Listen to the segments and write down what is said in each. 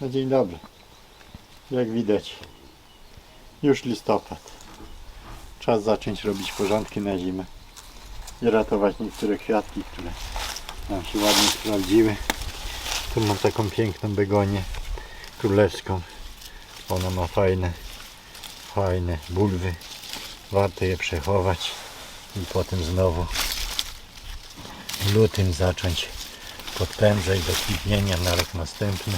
No dzień dobry. Jak widać, już listopad. Czas zacząć robić porządki na zimę i ratować niektóre kwiatki, które nam się ładnie sprawdziły. Tu mam taką piękną begonię królewską. Ona ma fajne, fajne bulwy. Warto je przechować i potem znowu w lutym zacząć podpędzać do kwitnienia na rok następny.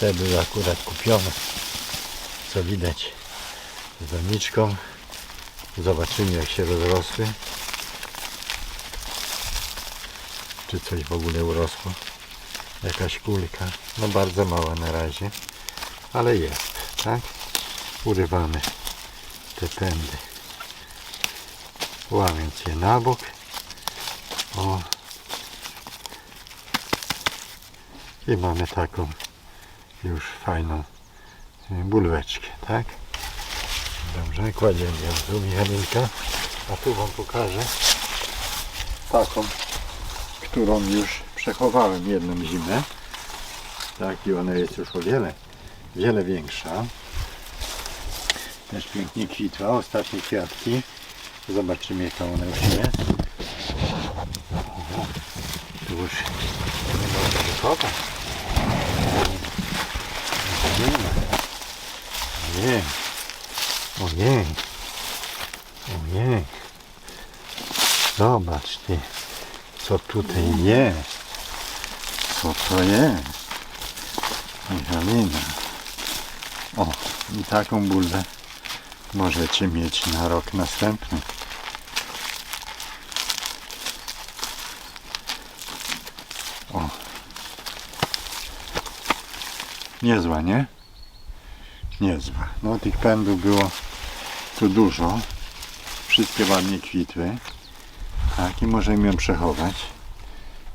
Te były akurat kupione. Co widać z doniczką. Zobaczymy jak się rozrosły. Czy coś w ogóle urosło. Jakaś kulka. No bardzo mała na razie. Ale jest, tak? Urywamy te pędy. Łamiąc je na bok. O. I mamy taką już fajną y, bulweczkę, tak? Dobrze, kładziemy ją tu, Michalinka. A tu Wam pokażę taką, którą już przechowałem jedną zimę. Tak, i ona jest już o wiele, wiele większa. Też pięknie kwitła, ostatnie kwiatki. Zobaczymy jaka ona już jest. Tu już nie można wykopać. Nie ma. Ojej. Ojej. Ojej. Zobacz ty, co tutaj jest. Co to jest? Michalina. O, i taką bulwę możecie mieć na rok następny. O. Niezła, nie? Niezła. No tych pędów było tu dużo. Wszystkie ładnie kwitły. Tak, i możemy ją przechować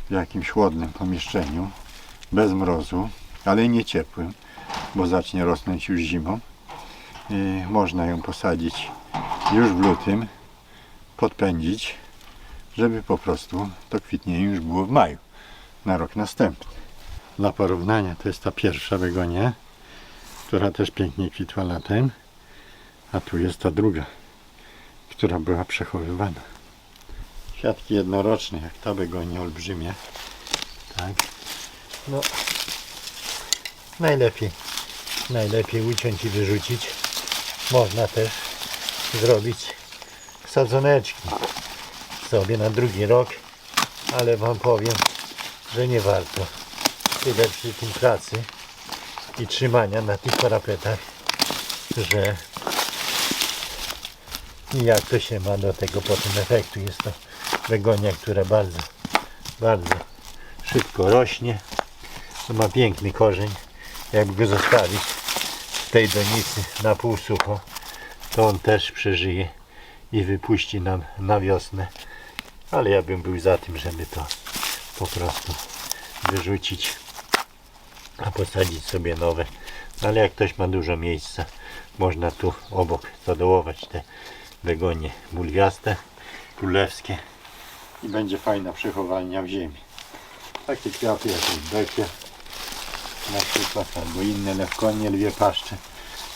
w jakimś chłodnym pomieszczeniu, bez mrozu, ale nie ciepłym, bo zacznie rosnąć już zimą. I można ją posadzić już w lutym, podpędzić, żeby po prostu to kwitnienie już było w maju, na rok następny. Dla porównania to jest ta pierwsza begonia, która też pięknie kwitła latem, a tu jest ta druga, która była przechowywana. Kwiatki jednoroczne, jak ta begonia olbrzymia. Tak. No, najlepiej, najlepiej uciąć i wyrzucić. Można też zrobić sadzoneczki sobie na drugi rok, ale Wam powiem, że nie warto tyle przy tym pracy i trzymania na tych parapetach, że jak to się ma do tego potem efektu. Jest to begonia, która bardzo, bardzo szybko rośnie. To ma piękny korzeń. Jakby go zostawić w tej donicy na pół sucho, to on też przeżyje i wypuści nam na wiosnę. Ale ja bym był za tym, żeby to po prostu wyrzucić, a posadzić sobie nowe. No Ale jak ktoś ma dużo miejsca, można tu obok zadołować te begonie bulwiaste, królewskie i będzie fajna przechowalnia w ziemi. Takie kwiaty jak bekie na przykład, albo inne lewkonie, lwie paszcze.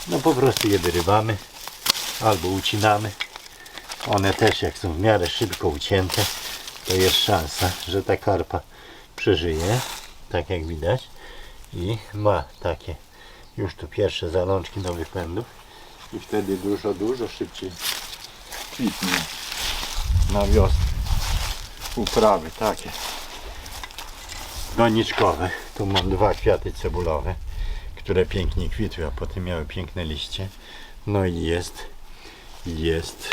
No po prostu je wyrywamy albo ucinamy. One też jak są w miarę szybko ucięte, to jest szansa, że ta karpa przeżyje, tak jak widać i ma takie już tu pierwsze zalączki nowych pędów i wtedy dużo, dużo szybciej kwitnie na wiosnę. Uprawy takie doniczkowe. Tu mam dwa kwiaty cebulowe, które pięknie kwitły, a potem miały piękne liście. No i jest, jest,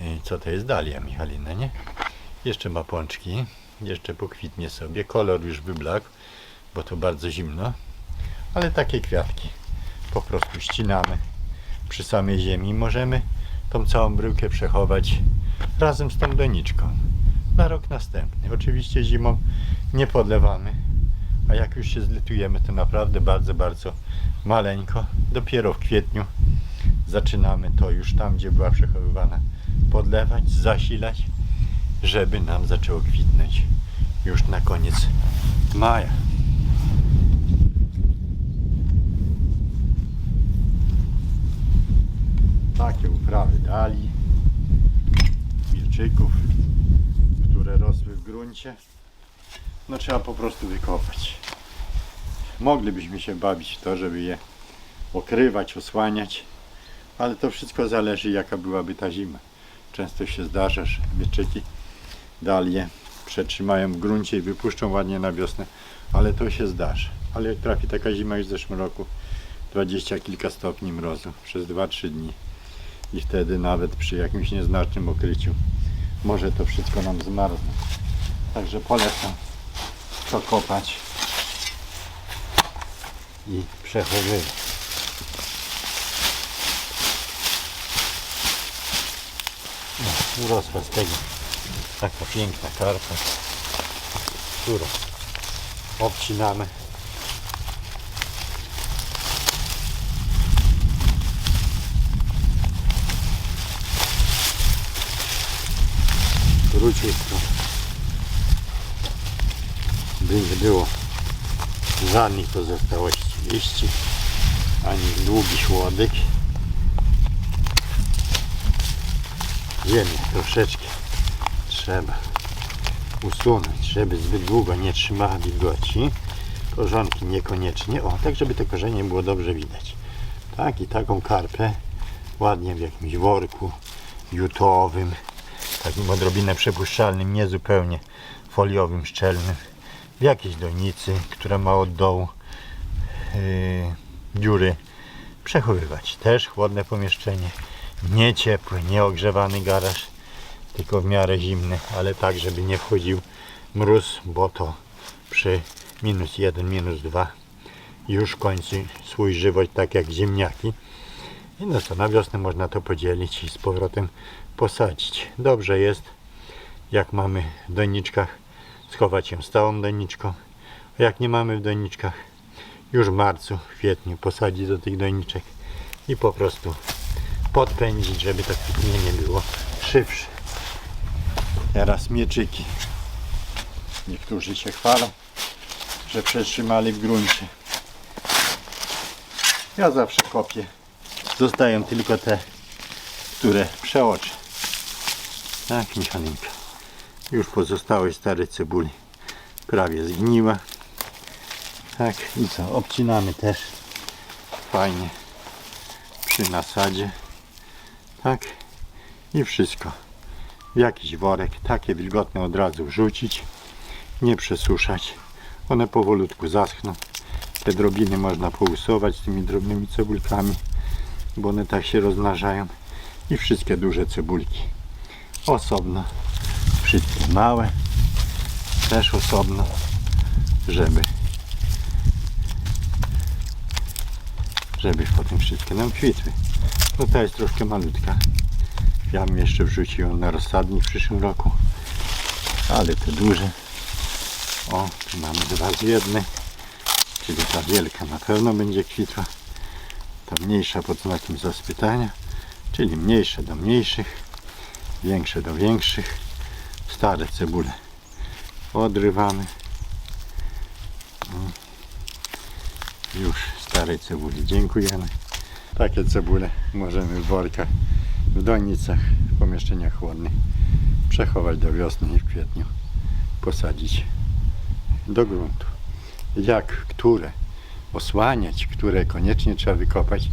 e, co to jest dalia Michalina, nie? Jeszcze ma pączki, jeszcze pokwitnie sobie. Kolor już wyblakł, bo to bardzo zimno, ale takie kwiatki po prostu ścinamy przy samej ziemi. Możemy tą całą bryłkę przechować razem z tą doniczką na rok następny. Oczywiście zimą nie podlewamy, a jak już się zletujemy, to naprawdę bardzo, bardzo maleńko. Dopiero w kwietniu zaczynamy to już tam, gdzie była przechowywana, podlewać, zasilać, żeby nam zaczęło kwitnąć już na koniec maja. Dali, mieczyków, które rosły w gruncie. No trzeba po prostu wykopać. Moglibyśmy się bawić w to, żeby je okrywać, osłaniać, ale to wszystko zależy jaka byłaby ta zima. Często się zdarza, że mieczyki dalie przetrzymają w gruncie i wypuszczą ładnie na wiosnę, ale to się zdarza. Ale jak trafi taka zima już w zeszłym roku, 20 kilka stopni mrozu przez 2-3 dni i wtedy nawet przy jakimś nieznacznym okryciu może to wszystko nam zmarznąć. Także polecam to kopać i przechowywać. Urosła z tego taka piękna karpa, którą obcinamy. Króciutko. By nie było żadnych pozostałości liści, ani długich łodek. Ziemię troszeczkę trzeba usunąć, żeby zbyt długo nie trzymała wilgoci. Korzonki niekoniecznie. O, tak żeby te korzenie było dobrze widać. Tak i taką karpę ładnie w jakimś worku jutowym, takim odrobinę przepuszczalnym, nie zupełnie foliowym, szczelnym, w jakiejś donicy, która ma od dołu yy, dziury, przechowywać. Też chłodne pomieszczenie, nie ciepły, nie ogrzewany garaż, tylko w miarę zimny, ale tak, żeby nie wchodził mróz, bo to przy minus 1, minus 2 już kończy swój żywot tak jak ziemniaki. I no to na wiosnę można to podzielić i z powrotem posadzić. Dobrze jest, jak mamy w doniczkach, schować ją stałą doniczką. A jak nie mamy w doniczkach, już w marcu, kwietniu posadzić do tych doniczek i po prostu podpędzić, żeby to kwitnienie było szybsze. Teraz mieczyki. Niektórzy się chwalą, że przetrzymali w gruncie. Ja zawsze kopię. Zostają tylko te, które przeoczę. Tak, Michalinka. Już pozostałość starej cebuli prawie zgniła. Tak, i co? Obcinamy też fajnie przy nasadzie. Tak, i wszystko w jakiś worek, takie wilgotne od razu wrzucić, nie przesuszać. One powolutku zaschną. Te drobiny można pousuwać tymi drobnymi cebulkami, bo one tak się rozmnażają. I wszystkie duże cebulki osobno, wszystkie małe też osobno, żeby żeby potem wszystkie nam kwitły. No ta jest troszkę malutka. Ja bym jeszcze wrzucił ją na rozsadnik w przyszłym roku. Ale te duże. O, tu mamy dwa z jednej. Czyli ta wielka na pewno będzie kwitła. Ta mniejsza pod znakiem zaspytania. Czyli mniejsze do mniejszych. Większe do większych. Stare cebule odrywamy. O. Już starej cebuli dziękujemy. Takie cebule możemy w workach w donicach, w pomieszczeniach chłodnych przechować do wiosny i w kwietniu posadzić do gruntu. Jak, które osłaniać, które koniecznie trzeba wykopać,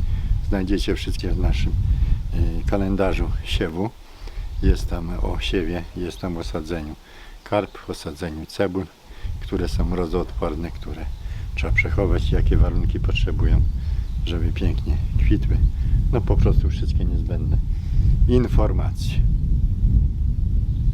znajdziecie wszystkie w naszym y, kalendarzu siewu. Jest tam o siewie, jest tam o sadzeniu karp, o sadzeniu cebul, które są mrozoodporne, które trzeba przechować, jakie warunki potrzebują, żeby pięknie kwitły. No po prostu wszystkie niezbędne informacje.